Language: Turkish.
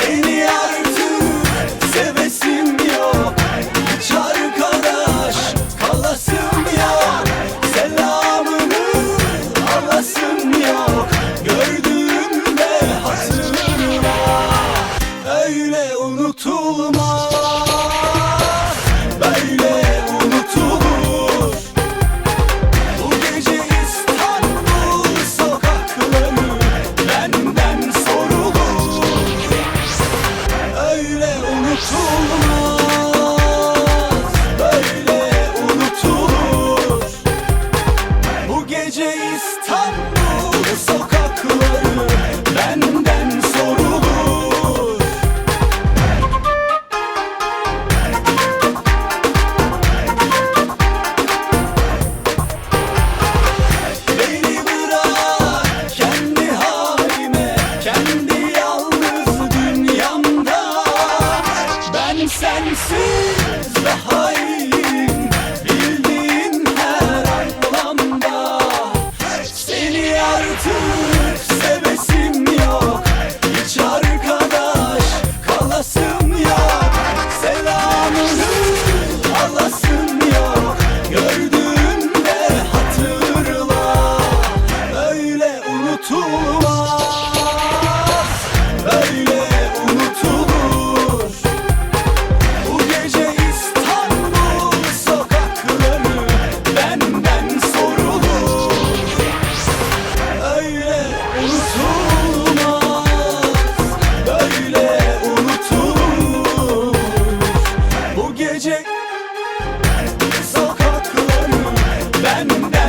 Seni artık sevesim yok. Hiç arkadaş kalasım yok. Selamını alasım yok. Gördüğümde hatırla. Öyle unutulmaz. Artık sevesim yok. Hiç arkadaş kalasım yok. Selamını alasım yok. Gördüğümde hatırla. Öyle unutulur gelecek. Sokaklarım benden